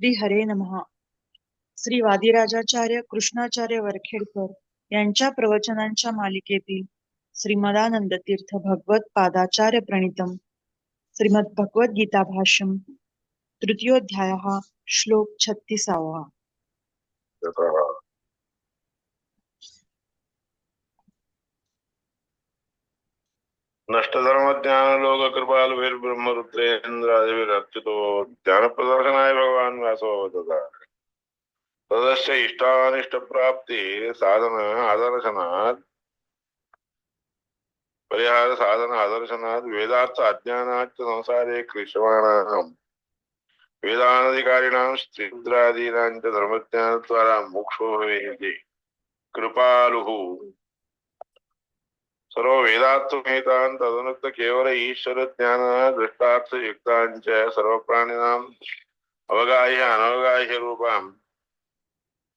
श्री हरे नमः. श्री वादिराजाचार्य कृष्णाचार्य वरखेडकर यांच्या प्रवचनांच्या मालिकेतील श्रीमदानंद तीर्थ भगवत पादाचार्य प्रणितम श्रीमद भगवत गीता भाष्यम तृतीयोध्याय श्लोक छत्तीसावा. नष्टधर्मज्ञानलोक नष्टधर्मज्ञान लोक ज्ञानप्रदर्शनाय भगवान् व्यासो वदता। तदस्य इष्टानिष्टप्राप्ति साधन आदर्शनात् परिहार साधन आदर्शनात् वेदार्थ अज्ञानाच्च संसारे क्लिश्यमाणाम् वेदानधिकारिणां स्त्रीद्रादीनां च धर्मज्ञानद्वारा मोक्षो भवेति कृपालुः। सर्व वेदार्थमेतान् तदनुक्त केवल ईश्वर ज्ञान दृष्टार्थ युक्तांच सर्व प्राणिनाम् अवगाह्य अनवगाह्य रूपां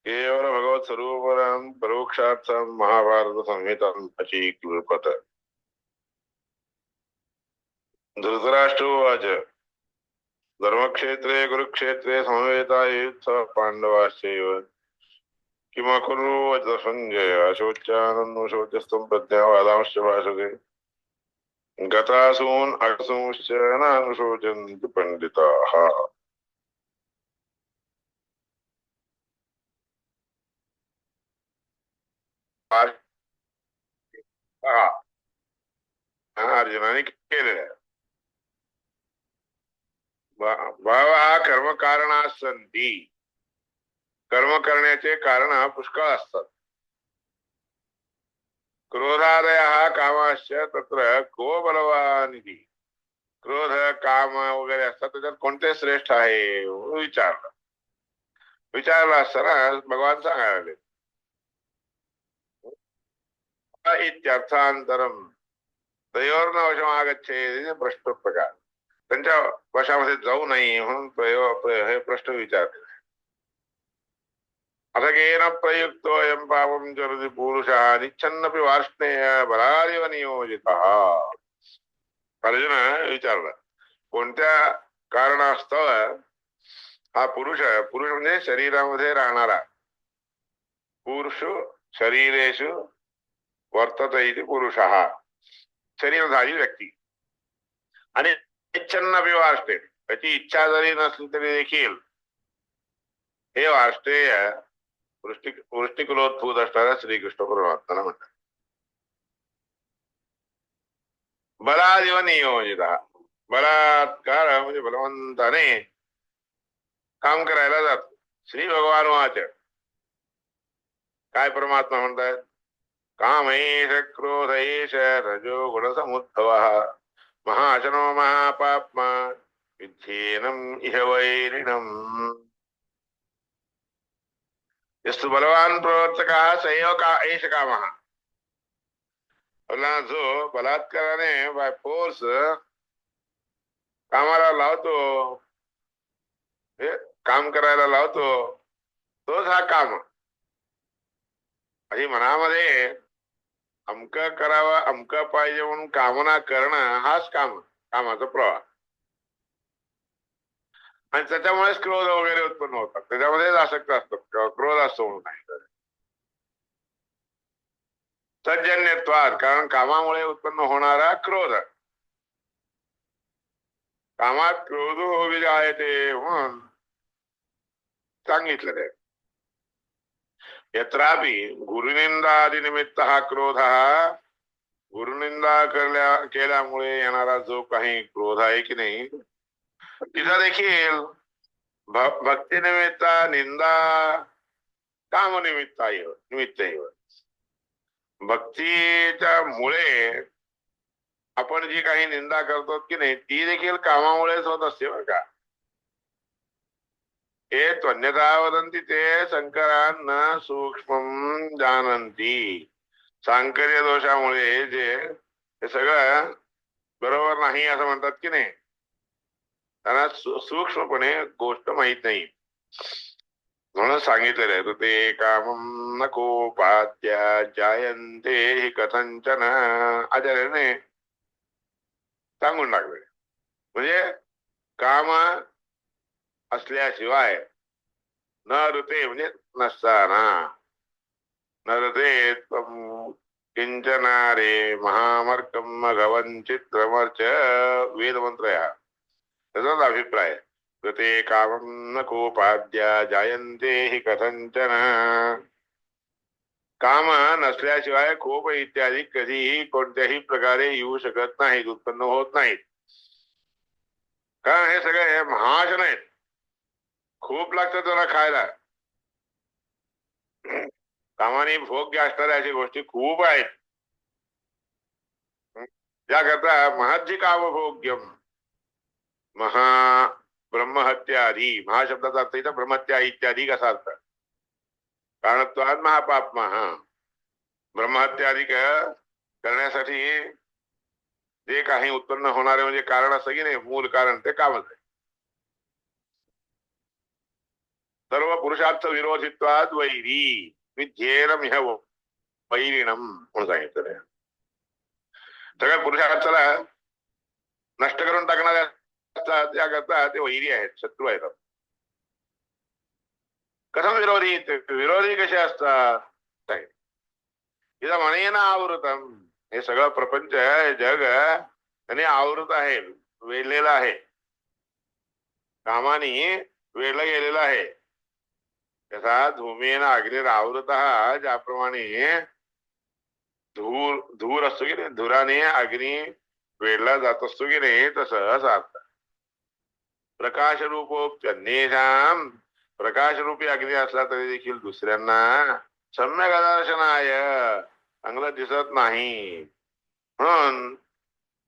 केवल भगवत स्वरूपरां परोक्षार्थं महाभारत संहितां अचीकृपत धृतराष्ट्र उवाच। धर्मक्षेत्रे कुरुक्षेत्रे समवेता किमकुरु पाण्डवाश्चैव किमकुर्वच सञ्जय अशोच्यानन्वशोचस्त्वं प्रज्ञावादांश्च भाषते गतासून् असूंश्च नानुशोचन्ति पण्डिताः। हा अर्जुनाने केलेलं बहवः कर्मकारणाः सन्ति कर्म करण्याचे कारण पुष्कळ असतात. क्रोधादय कामाश्च तत्र को बलवान क्रोध काम वगैरे असतात त्याच्यात कोणते श्रेष्ठ आहे विचारलं. विचारलं असताना भगवान सांगायला इत्यर्थांतरम तयोर न वशमागच्छे प्रश्न प्रकार त्यांच्या वशामध्ये जाऊ नाही म्हणून प्रयोग हे प्रश्न विचारले. अथ केन प्रयुक्तोऽयं पापं चरति पुरुषः निच्छन्नपि वार्ष्णेय बलादेव नियोजितः। अर्जुन विचारलं कोणत्या कारणास्तव हा पुरुष पुरुष म्हणजे शरीरामध्ये राहणारा? पुरुष शरीरेषु वर्तत इति पुरुषः शरीरधारी व्यक्ती। आणि इच्छन्नपि वार्ष्टे त्याची इच्छा जरी नसली तरी देखील हे वार्ष्टेय वृष्टी वृष्टिकुलोद्भूत असणाऱ्या श्रीकृष्ण परमात्माला म्हणतात. बलादिव नियोजित बलात्कार म्हणजे बलवंताने काम करायला जातो. श्री भगवान वाच काय परमात्मा म्हणतात कामेश क्रोधेश रजो गुण समुद्भव महाशनो महापाप्मा विध्येनम इह वैरिणम. यस्तु बलवान प्रवर्तक सैव का एष काम जो बलात्काराने बाय फोर्स कामाला लावतो हे काम करायला लावतो तोच हा काम. आणि मनामध्ये अमक करावा अमक पाहिजे म्हणून कामना करणं हाच काम कामाचा प्रवाह. आणि त्याच्यामुळेच क्रोध वगैरे उत्पन्न होतात. त्याच्यामध्येच आसक्त असतात क्रोध असतो म्हणून नाही. सज्जन्यत्वाद कारण कामामुळे उत्पन्न होणारा क्रोध. कामात क्रोध विजायते म्हणून सांगितलं ते. यत्रापि गुरुनिंदादिनिमित्त हा क्रोध. हा गुरुनिंदा केल्या केल्यामुळे येणारा जो काही क्रोध आहे की नाही तिथं देखील भक्तिनिमित्त निंदा कामनिमित्त निमित्त भक्तीच्या मुळे आपण जी काही निंदा करतो की नाही ती देखील कामामुळेच होत असते बर का. हे त्वन्यता वदंती ते शंकरांना सूक्ष्म जानंती सांकर्य दोषामुळे जे हे सगळं बरोबर नाही असं म्हणतात की नाही. त्यांना सूक्ष्मपणे गोष्ट माहीत नाही. म्हणून सांगितलेलं आहे ते काम नकोपात्या जायंते हि कथंचन आचार्याने सांगून टाकले. म्हणजे काम असल्याशिवाय न ऋते म्हणजे नसताना. न ऋते त्वं रे महामर्कम भगवन चित्रमर्च वेदमंत्र या तसाच अभिप्राय. कृते कामं न कोपाद्या जायंते हि कथंचन काम नसल्याशिवाय कोप इत्यादी कधीही कोणत्याही प्रकारे येऊ शकत नाहीत उत्पन्न होत नाहीत. कारण हे सगळे महाशन आहेत. खूप लागतं त्याला खायला. कामाने भोग्य असणाऱ्या अशा गोष्टी खूप आहेत. त्याकरता महज्जी काम भोग्यम महा ब्रह्महत्यादी. महाशब्दाचा अर्थ इथं ब्रह्महत्या इत्यादी कसा अर्थ? कारणत्वात महापाप महा. ब्रह्महत्यादी करण्यासाठी जे काही उत्पन्न होणारे म्हणजे कारण असं की नाही मूल कारण ते कामच आहे. सर्व पुरुषार्थ विरोधित्वात वैरी. विध्येनम ह्य वैरिणम म्हणून सांगितलं सगळ्या पुरुषार्थाला नष्ट करून टाकणाऱ्या त्याकरता ते वैरी आहेत शत्रू आहेत कथम विरोधी विरोधी कसे असतात सांगितलं. इथं म्हणेन आवृतम हे सगळं प्रपंच जग त्याने आवृत आहे वेढलेलं आहे कामाने वेढलं गेलेलं आहे तसा धूमेन अग्निर आवृत ज्याप्रमाणे धूर धूर असतो की नाही धुराने अग्नी वेढला जात असतो की नाही तसंच आता प्रकाश रूपोप्यन्येषाम प्रकाश रूपी अग्नी असला तरी देखील दुसऱ्यांना सम्यक दर्शनाय. चांगलं दिसत नाही. म्हणून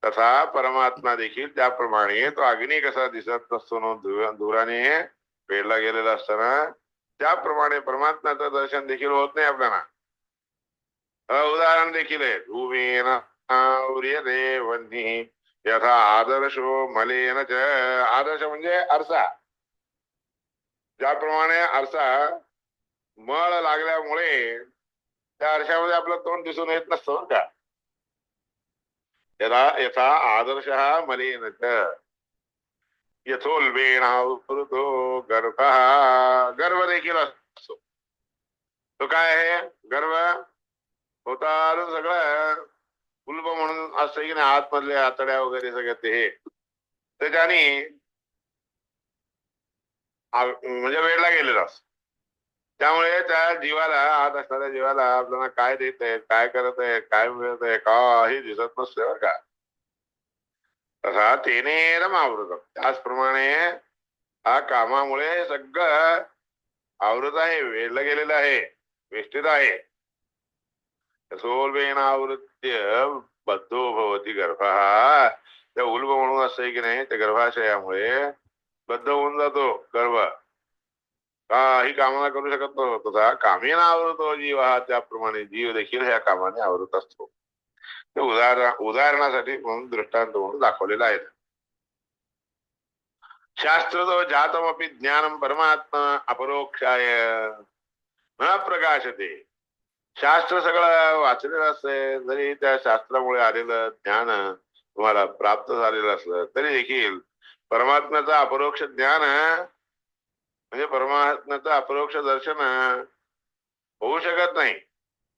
तसा परमात्मा देखील त्याप्रमाणे तो अग्नी कसा दिसत नसतो ना धुराने पेरला गेलेला असताना त्याप्रमाणे परमात्म्याचं दर्शन देखील होत नाही आपल्याला. उदाहरण देखील आहे. धुवेन यथा आदर्शो मलेन च. आदर्श म्हणजे आरसा. ज्याप्रमाणे आरसा मळ लागल्यामुळे त्या आरशामध्ये आपलं तोंड दिसून येत नसतं का. यथा यथा आदर्श मलेन च. उतो गर्भ. गर्व देखील असतो. तो काय आहे? गर्व होता सगळं. कुलब म्हणून असतं की नाही आतमधल्या आतड्या वगैरे सगळं ते हे. त्याच्याने म्हणजे वेळला गेलेला असतो त्यामुळे त्या जीवाला आत असणाऱ्या जीवाला आपल्याला काय देत आहे काय करत आहे काय मिळत आहे काही दिसत नसते बरं का. तसा तेने आवृत त्याचप्रमाणे हा कामामुळे सगळं आवृत आहे वेढलं गेलेलं आहे वेष्टीत आहे. सोलवेन आवृत्य बद्धो भवती गर्भ। त्या उल्ब म्हणून असं की नाही त्या गर्भाशयामुळे बद्ध होऊन जातो गर्भ। काही कामना करू शकत नव्हतो, तसा कामेन आवृतो जीव हा त्याप्रमाणे जीव देखील ह्या कामाने आवृत असतो। उदाहरण, उदाहरणासाठी म्हणून दृष्टांत म्हणून दाखवलेला आहे. शास्त्र तो जातमपि ज्ञानम परमात्मा अपरोक्षाय। न प्रकाशते। शास्त्र सगळं वाचलेलं असतंय जरी त्या शास्त्रामुळे आलेलं ज्ञान तुम्हाला प्राप्त झालेलं असलं तरी देखील परमात्म्याचं अपरोक्ष ज्ञान म्हणजे परमात्म्याचं अपरोक्ष दर्शन होऊ शकत नाही.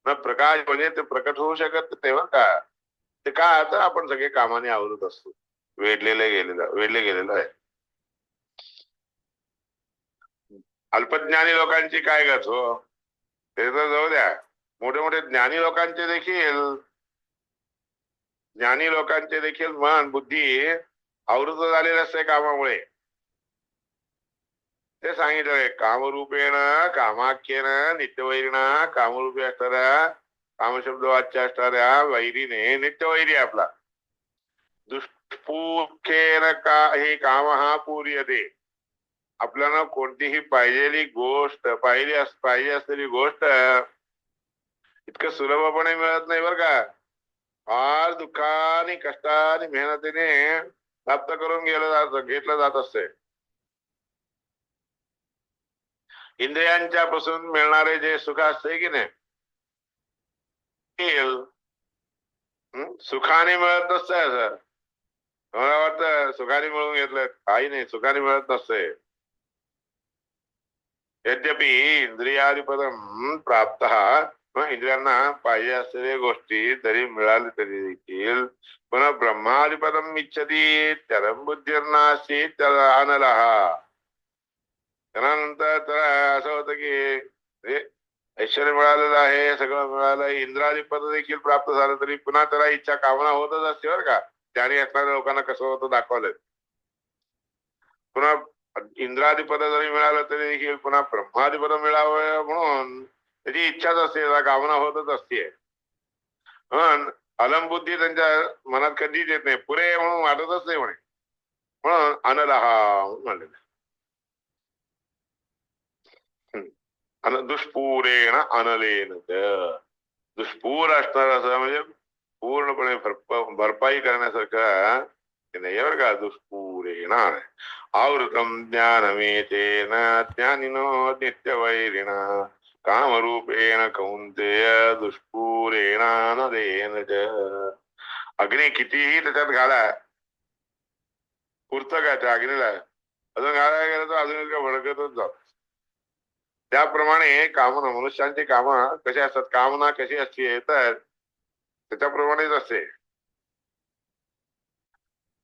न प्रकाश म्हणजे ते प्रकट होऊ शकत तेव्हा का? ते काय आता आपण सगळे कामाने आवरत असतो? वेढलेले गेलेलं वेढले गेलेलं आहे. अल्पज्ञानी लोकांची काय गत हो? ते तर जाऊ द्या. मोठे मोठे ज्ञानी लोकांचे देखील ज्ञानी लोकांचे देखील मन बुद्धी आवृत झालेले असते कामामुळे. ते सांगितलंय कामरूपेण कामाख्येन नित्यवैरीना कामरूपी असणाऱ्या कामशब्द वाच्य असणाऱ्या वैरीने नित्यवैरी आपला. दुष्पूखेन का हे काम हा पूर्यते. आपल्याला कोणतीही पाहिजेली गोष्ट पाहिली अस- पाहिजे असलेली गोष्ट इतकं सुलभपणे मिळत नाही बरं का. फार दुःखाने कष्टाने मेहनतीने प्राप्त करून गेलं जात घेतलं जात असते. इंद्रियांच्या पासून मिळणारे जे सुख असते की नाही? सुखाने मिळत नसतंय असं. मला वाटतं सुखाने मिळवून घेतलं? काही नाही सुखाने मिळत नसते. यद्यपि इंद्रियादिपदम प्राप्त इंद्रियांना पाहिजे असलेल्या गोष्टी जरी मिळाले तरी देखील पुन्हा ब्रह्माधिपदम इच्छती तरम बुद्धिर्नाशी त्याला आणला त्यानंतर त्याला असं होतं की ऐश्वर मिळालेलं आहे सगळं मिळालं इंद्राधिपद देखील प्राप्त झालं तरी पुन्हा त्याला इच्छा कामना होतच असते बरं का. त्याने असणाऱ्या लोकांना कसं होतं दाखवलंय. पुन्हा इंद्राधिपद जरी मिळालं तरी देखील पुन्हा ब्रह्माधिपद मिळावं म्हणून त्याची इच्छाच असते त्याला कामना होतच असते पण अलमबुद्धी त्यांच्या मनात कधीच येत नाही पुरे म्हणून वाटतच नाही म्हणे म्हणून अनलहा म्हणून म्हणलेलं अन दुष्पूरेण अनलेन च. दुष्पूर असणार असं म्हणजे पूर्णपणे भरप- भरपाई करण्यासारखं ते नाही बरं का दुष्पूरेण आवृतम ज्ञानमेतेन ज्ञानिनो नित्यवैरिण। कामरूपेण कौंतेय दुष्पूरेण अनलेन च. अग्नी कितीही त्याच्यात अजून अजून त्याप्रमाणे कामना, मनुष्यांची कामना कशी असतात? कामना कशी असते? तर त्याच्याप्रमाणेच असते.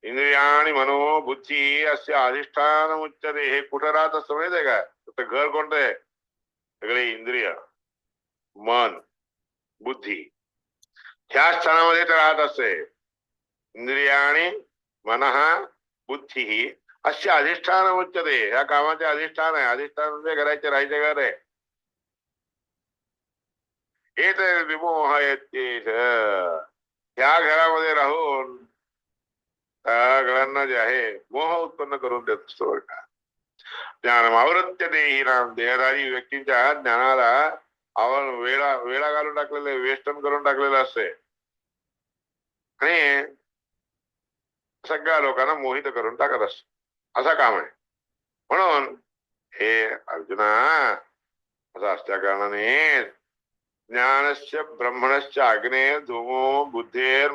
इंद्रिया आणि मनो बुद्धी असे अधिष्ठान उच्चते हे कुठं राहत? असतं का? घर कोणतं आहे? सगळे इंद्रिय मन बुद्धी ह्या स्थानामध्ये ते राहत असते. इंद्रिया आणि मनहा बुद्धी ही असे अधिष्ठान उच्चते या कामाचे अधिष्ठान आहे. अधिष्ठान म्हणजे घराचे राहायचे घर आहे. हे तर विमोह येतेश. ह्या घरामध्ये राहून त्या घरांना जे आहे मोह उत्पन्न करून देत असतो का. ज्ञान आवृत्य देही नाम देहधारी व्यक्तीच्या ज्ञानाला आवड वेळा वेळा घालून टाकलेले वेष्टन करून टाकलेलं असते आणि सगळ्या लोकांना मोहित करून टाकत असत असा काम आहे म्हणून हे अर्जुना असं असल्या कारणाने ज्ञानस्य ब्रह्मणस्य अग्ने धूमो बुद्धेर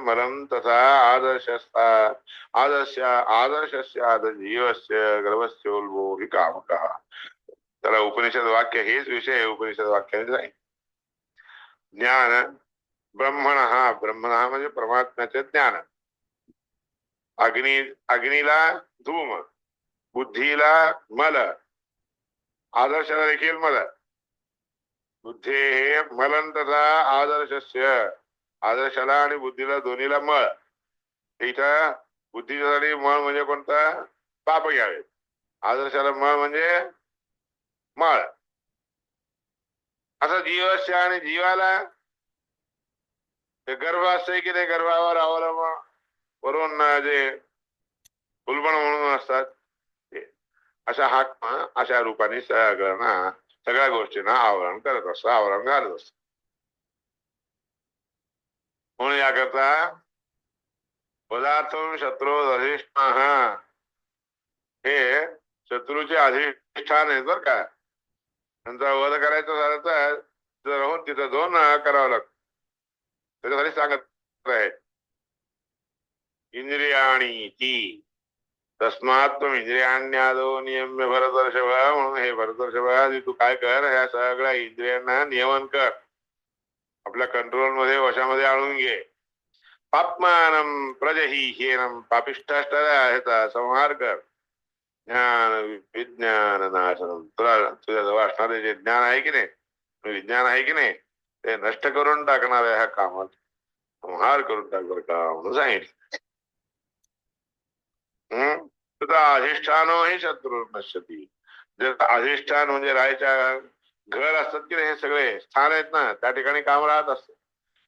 तथा आदर्श आदर्श आदर्शस्य आद जीवस्य गर्भस्य हि कामकः। तर उपनिषद वाक्य हेच विषय उपनिषद वाक्याने जाईल ज्ञान ब्रह्मण हा ब्रह्मण म्हणजे परमात्म्याचे ज्ञान। अग्नि अग्नीला धूम बुद्धीला मल आदर्शाला देखील मल। बुद्धी मलन तथा आदर्शस्य. आदर्शाला आणि बुद्धीला दोन्हीला मळ. इथं बुद्धीसाठी मळ म्हणजे कोणता? पाप घ्यावे. आदर्शाला मळ म्हणजे मळ. असं जीवस्य आणि जीवाला ते गर्भ असते की ते गर्भावर अवलंबून वरून जे फुलबण म्हणून असतात ते. अशा हाक अशा रूपाने सगळ्यांना सगळ्या गोष्टींना आवरण करत असतो आवरण घालत असतो म्हणून याकरता पदार्थ शत्रू अधिष्ठान हे. शत्रूचे अधिष्ठान आहे बर का. त्यांचा वध करायचं झालं तर तिथं राहून तिथं दोन करावं लागतं. त्याच्यासाठी सांगत आहे इंद्रियाणी ती तस्मात तुम इंद्रियाण्यादो नियम्य भरतर्षभ म्हणून हे भरतर्षभ तू काय कर ह्या सगळ्या इंद्रियांना नियमन कर. आपल्या कंट्रोलमध्ये वशामध्ये आणून घे. पापमानम प्रजही हेनम पापिष्टाष्ट संहार कर. ज्ञान विज्ञान नाशनम तुला तुझ्या जवळ असणारे जे ज्ञान आहे की नाही म्हणजे विज्ञान आहे की नाही ते नष्ट करून टाकणाऱ्या ह्या कामात. संहार करून टाक बरं का म्हणून सांगितलं. हम्म अधिष्ठान अधिष्ठानो शत्रु शत्रू नश्यती. जर अधिष्ठान म्हणजे राहायच्या घर असतात की नाही हे सगळे स्थान आहेत ना त्या ठिकाणी काम राहत असत.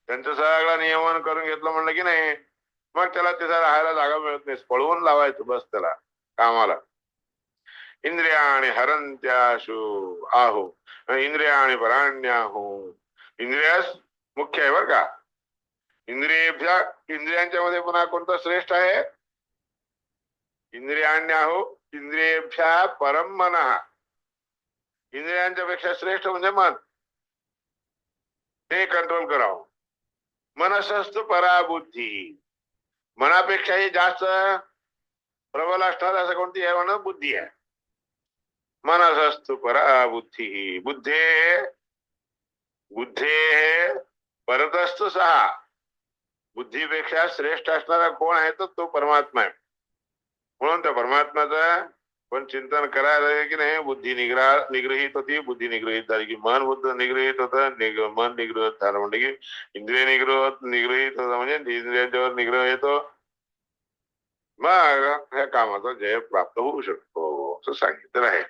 त्यांचं सगळं नियमन करून घेतलं म्हणलं की नाही मग त्याला तिथं राहायला जागा मिळत नाही. पळवून लावायचं बस त्याला कामाला. इंद्रिया आणि हरंत्याशु आहो. इंद्रिया आणि पराण्याहो. इंद्रियास मुख्य आहे बर का. इंद्रिया इंद्रियांच्या मध्ये पुन्हा कोणता श्रेष्ठ आहे? इंद्रियाण्याहो इंद्रियेभ्या परम मन। इंद्रियांच्या पेक्षा श्रेष्ठ म्हणजे मन। ते कंट्रोल करावं। मनसस्त पराबुद्धी। मनापेक्षाही जास्त प्रबल असणार असं कोणती आहे म्हणून बुद्धी आहे। मनसस्तु परा बुद्धी, बुद्धे बुद्धे परतस्तु सहा। बुद्धीपेक्षा श्रेष्ठ तर तो परमात्मा आहे। भगवंत परमात्म्याचा पण चिंतन करायला की नाही? बुद्धी निग्रह निग्रहित होती. बुद्धी निग्रहित झाली की मन बुद्ध निग्रहित होतं. निग मन निग्रहित झालं म्हणजे की इंद्रिय निग्रह निग्रहित होतं म्हणजे इंद्रियांच्यावर निग्रह येतो. मग ह्या कामाचा जय प्राप्त होऊ शकतो. असं सांगितलं आहे.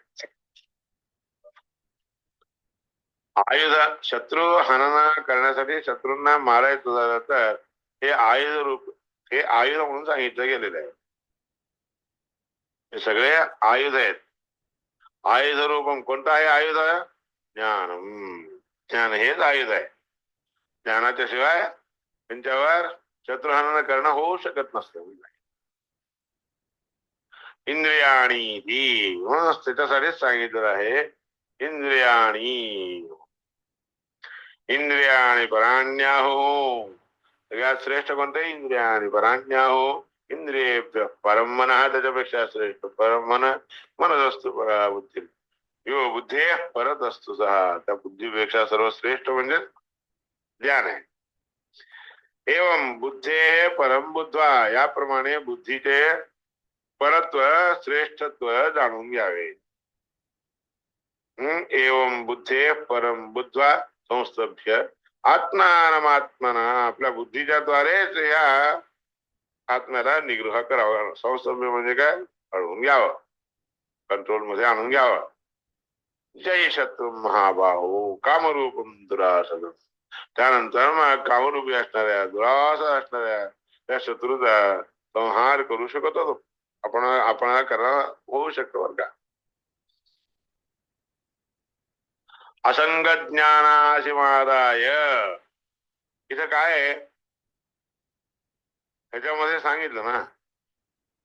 आयुध शत्रू हनन करण्यासाठी शत्रूंना मारायचं झालं तर हे आयुध रूप हे आयुध म्हणून सांगितलं गेलेलं आहे. हे सगळे आयुध आहेत आयुध रूपम कोणतं आहे आयुध ज्ञान. ज्ञान हेच आयुध आहे ज्ञानाच्या शिवाय त्यांच्यावर शत्रुहनन करणं होऊ शकत नसतं इंद्रियाणी ती म्हणूनच त्याच्यासाठीच सांगितलं आहे इंद्रियाणी इंद्रियाणी पराण्याहो सगळ्यात श्रेष्ठ कोणतं इंद्रियाणी इंद्रिय परम मन हा त्याच्यापेक्षा श्रेष्ठ परम मन मनच असतो परा बुद्धी यो बुद्धी परत असतो सहा त्या बुद्धीपेक्षा सर्वश्रेष्ठ म्हणजे ज्ञान आहे एवं बुद्धे परम बुद्ध्वा याप्रमाणे बुद्धीचे परत्व श्रेष्ठत्व जाणून घ्यावे हम्म, एवं बुद्धे परम बुद्ध्वा संस्तभ्य आत्मानमात्मना आपल्या बुद्धीच्या द्वारेच या आत्म्याला निग्रह करावा. संस्तभ्य म्हणजे काय? अडवून घ्यावं. कंट्रोलमध्ये आणून घ्यावं. जय शत्रू महाबाहो कामरूप दुरासन त्यानंतर मग कामरूपी असणाऱ्या दुरास असणाऱ्या त्या शत्रूचा संहार करू शकतो तो आपण आपण करा होऊ शकतो बरं का. असंग ज्ञानाशी इथं काय आहे? ह्याच्यामध्ये सांगितलं ना.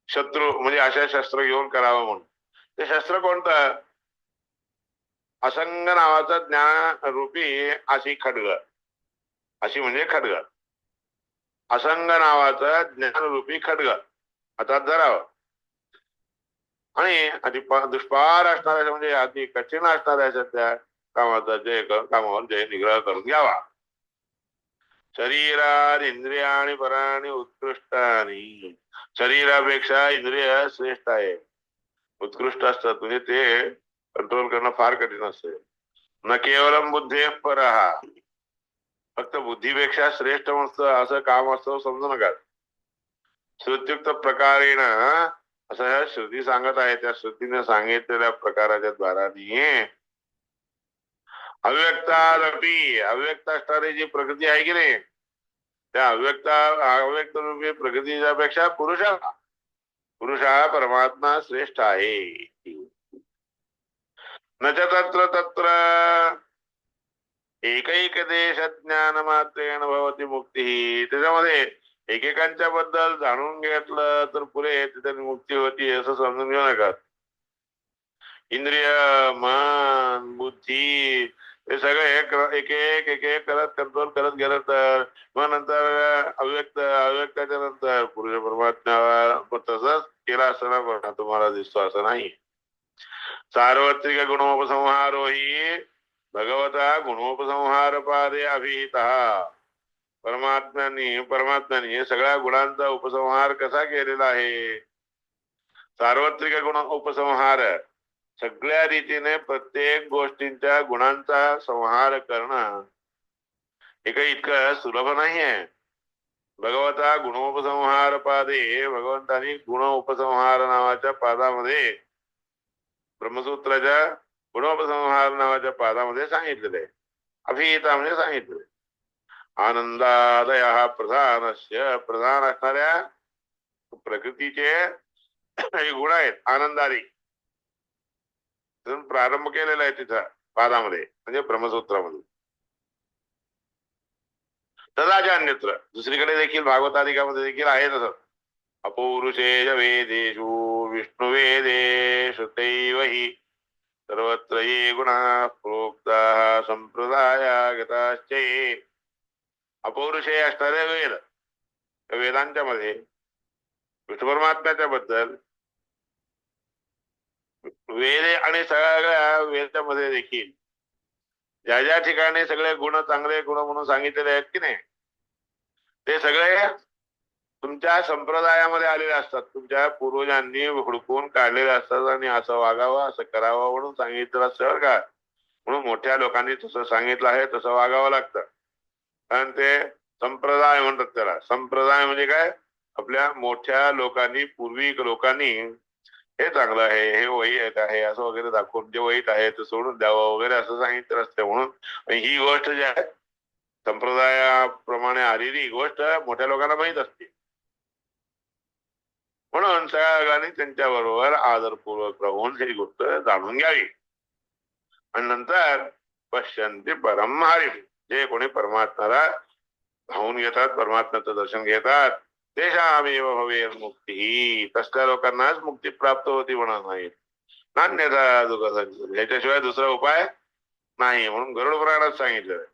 शत्रू म्हणजे अशा शस्त्र घेऊन करावं म्हणून. ते शस्त्र कोणतं? असंग नावाचा ज्ञान रूपी अशी खडग. अशी म्हणजे खडग. असंग नावाचा ज्ञानरूपी खडग. आता धरावं. आणि अति दुष्पार असणाऱ्या म्हणजे अति कठीण असणाऱ्या त्या कामाचा जय कामावर जय निग्रह करून घ्यावा. शरीरात पराणि पराणी उत्कृष्टानी। शरीरापेक्षा इंद्रिय श्रेष्ठ आहे। उत्कृष्ट असतात म्हणजे ते कंट्रोल करणं फार कठीण असते। न केवलम बुद्धी पर हा फक्त बुद्धीपेक्षा श्रेष्ठ असतं असं काम असतं समजू नका। श्रुत्युक्त प्रकारेण असं ह्या श्रुती सांगत आहे त्या श्रुतीने सांगितलेल्या प्रकाराच्या द्वाराने अव्यक्तादपी अव्यक्त असणारी जी प्रकृती आहे की नाही? त्या अव्यक्त अव्यक्त रूपी प्रकृतीच्या पेक्षा पुरुष पुरुष हा परमात्मा श्रेष्ठ आहे. न तत्र तत्र एकैक देश ज्ञान मात्रेण भवती मुक्ती. त्याच्यामध्ये एकेकांच्या बद्दल जाणून घेतलं तर पुरे तिथे मुक्ती होती असं समजून घेऊ नका. इंद्रिय मन बुद्धी हे सगळे एक एक एक एक एक करत कंट्रोल करत गेलं तर मग नंतर अव्यक्त अव्यक्ताच्या नंतर पुरुष परमात्म्यावर तसंच केला असताना तुम्हाला दिसतो असं नाही. सार्वत्रिक गुणोपसंहारो ही भगवता गुणोपसंहार पादे अभिहिता. परमात्म्यानी परमात्म्याने सगळ्या गुणांचा उपसंहार कसा केलेला आहे? सार्वत्रिक गुण उपसंहार. सगळ्या रीतीने प्रत्येक गोष्टींच्या गुणांचा संहार करणं हे काही इतकं सुलभ नाही आहे भगवता गुणोपसंहार पादे भगवंतानी गुण उपसंहार नावाच्या पादामध्ये ब्रह्मसूत्राच्या गुणोपसंहार नावाच्या पादामध्ये सांगितलेले अभिहिता म्हणजे सांगितले आनंदादय हा प्रधानस्य प्रधान असणाऱ्या प्रकृतीचे गुण आहेत आनंदारी. तिथून प्रारंभ केलेला आहे तिथं पादामध्ये म्हणजे ब्रह्मसूत्रामध्ये. तदाच अन्यत्र. दुसरीकडे देखील भागवताधिकामध्ये देखील आहे तसं. अपौरुषेय वेदेषु विष्णु वेदेषु तैव हि. सर्वत्र ये गुणा प्रोक्ता संप्रदायागताश्च ये अपौरुषेय असणारे वेद. वेदांच्या मध्ये विष्णू परमात्म्याच्या बद्दल वेद आणि सगळ्या वेदामध्ये देखील. ज्या ज्या ठिकाणी सगळे गुण चांगले गुण म्हणून सांगितलेले आहेत की नाही ते सगळे तुमच्या संप्रदायामध्ये आलेले असतात. तुमच्या पूर्वजांनी हुडकून काढलेले असतात आणि असं वागावं असं करावं म्हणून सांगितलं असतं का. म्हणून मोठ्या लोकांनी तसं सांगितलं आहे तसं वागावं लागतं. कारण ते संप्रदाय म्हणतात त्याला. संप्रदाय म्हणजे काय? आपल्या मोठ्या लोकांनी पूर्वी लोकांनी हे चांगलं आहे हे वाईट आहे असं वगैरे दाखवून जे वहीत आहे ते सोडून द्यावं वगैरे असं सांगितलं असते म्हणून. ही गोष्ट जी आहे संप्रदायाप्रमाणे आलेली गोष्ट मोठ्या लोकांना माहीत असते. म्हणून सगळ्यांनी त्यांच्या बरोबर आदरपूर्वक राहून ही गोष्ट जाणून घ्यावी. आणि नंतर पश्यंती परम हरी जे कोणी परमात्म्याला धावून घेतात परमात्म्याचं दर्शन घेतात तेषामेव भवेर मुक्ती। तसल्या लोकांनाच मुक्ती प्राप्त होती म्हणत नाही। नान्यता दुःख ह्याच्याशिवाय दुसरा उपाय नाही म्हणून गरुड पुराणात सांगितलं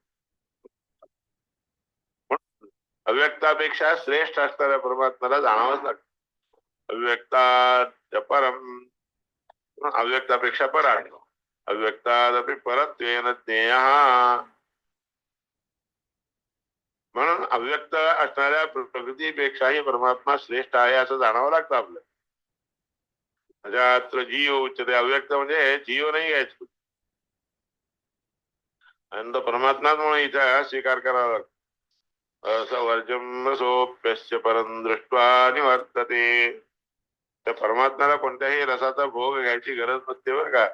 अव्यक्तापेक्षा श्रेष्ठ असणाऱ्या परमात्म्याला जाणावंच लागतं। अव्यक्ता परम अव्यक्तापेक्षा पराण अव्यक्तादपि परत्वेन ज्ञेय। अव्यक्त असणाऱ्या प्रकृतीपेक्षाही परमात्मा श्रेष्ठ आहे असं जाणावं लागतं आपलं. म्हणजे जीव उच्चते अव्यक्त म्हणजे जीव नाही घ्यायचं आणि तो परमात्माच म्हणून इथं स्वीकार करावा लागतो. असं वर्जम सोप्यस्य परम दृष्ट्वा निवर्तते. त्या परमात्म्याला कोणत्याही रसाचा भोग घ्यायची गरज नसते बरं का.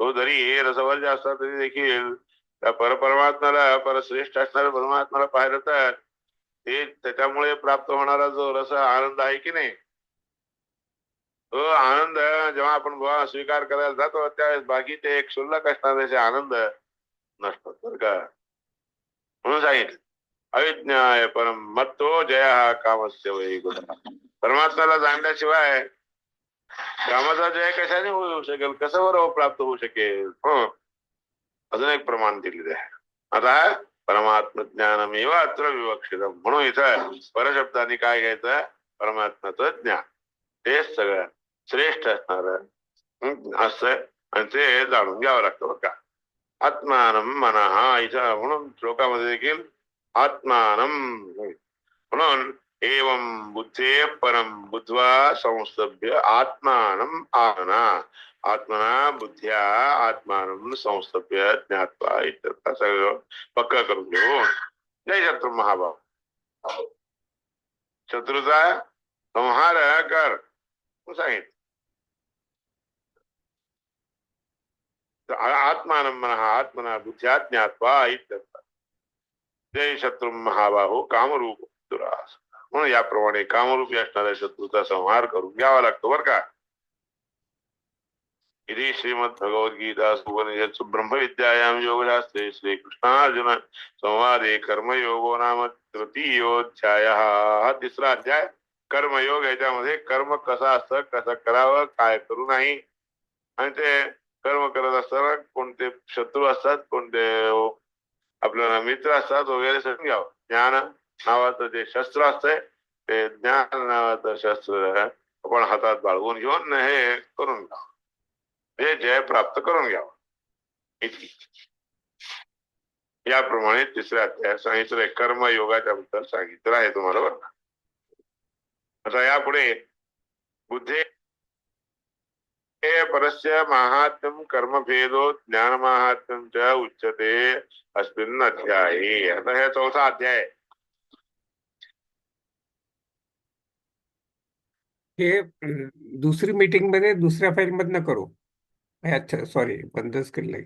तो जरी हे रसवर्ज असला तरी देखील त्या परपरमात्म्याला परश्रेष्ठ असणाऱ्या परमात्म्याला पाहिलं तर ते त्याच्यामुळे प्राप्त होणारा जो रस आनंद आहे की नाही? तो आनंद जेव्हा आपण बुवा स्वीकार करायला जातो त्यावेळेस बाकी ते एक क्षुल्लक असणारे आनंद नसतो बर का? म्हणून सांगितलं. अविज्ञाय परम मत्तो जय हा कामस्य वै परमात्म्याला जाणल्याशिवाय कामाचा जय कशाने होऊ शकेल? कसं बरोबर हो प्राप्त होऊ शकेल? हो अजून एक प्रमाण दिलेलं आहे आता परमात्म ज्ञानमेव अत्र विवक्षित म्हणून इथं परशब्दाने काय घ्यायचं परमात्म्याचं ज्ञान तेच सगळं श्रेष्ठ असणार असं आणि ते जाणून घ्यावं लागतं बरं का आत्मानम मना इथं म्हणून श्लोकामध्ये देखील आत्मानम म्हणून एवं बुद्धे परम बुद्ध्वा संस्तभ्य आत्मानम आत्मना। आत्मना बुद्ध्या आत्मानम संस्तभ्य ज्ञात्वा इत्यर्थ सगळं पक्क करून घेऊ। जय शत्रू महाभाव। शत्रूचा संहार कर। सांगितलं। आत्मानं मनः आत्मना बुद्ध्या ज्ञात्वा इत्यर्थ। जय शत्रू महाबाहो कामरूप दुरास। म्हणून याप्रमाणे कामरूपी असणाऱ्या शत्रूचा संहार करून घ्यावा लागतो बर का? इति श्रीमद भगवद्गीता सुपनिषत्सु ब्रह्मविद्यायाम योगशास्त्रे श्रीकृष्णार्जुन संवादे कर्मयोगो नाम तृतीयोध्याय हा तिसरा अध्याय कर्मयोग याच्यामध्ये कर्म कसा असतं कसं करावं काय करू नाही? आणि ते कर्म करत असताना कोणते शत्रू असतात कोणते आपल्याला मित्र असतात वगैरे सगळं घ्यावं. ज्ञान नावाचं जे शस्त्र असतंय, ते ज्ञान नावाचं शस्त्र आपण हातात बाळगून घेऊन हे करून घ्यावं. हे जय प्राप्त करून घ्यावं. इतकी. याप्रमाणे तिसऱ्या अध्याय कर्म योगाच्या बद्दल सांगितलं आहे तुम्हाला, बरं आता यापुढे बुद्धे हे परस्य कर्मभेदो ज्ञान महात्म्यम च उच्यते अस्मिन् अध्याये. आता हे चौथा अध्याय आहे. हे दुसरी मीटिंगमध्ये दुसऱ्या फाईल मधनं करू. अच्छा सॉरी बंदच केलंय.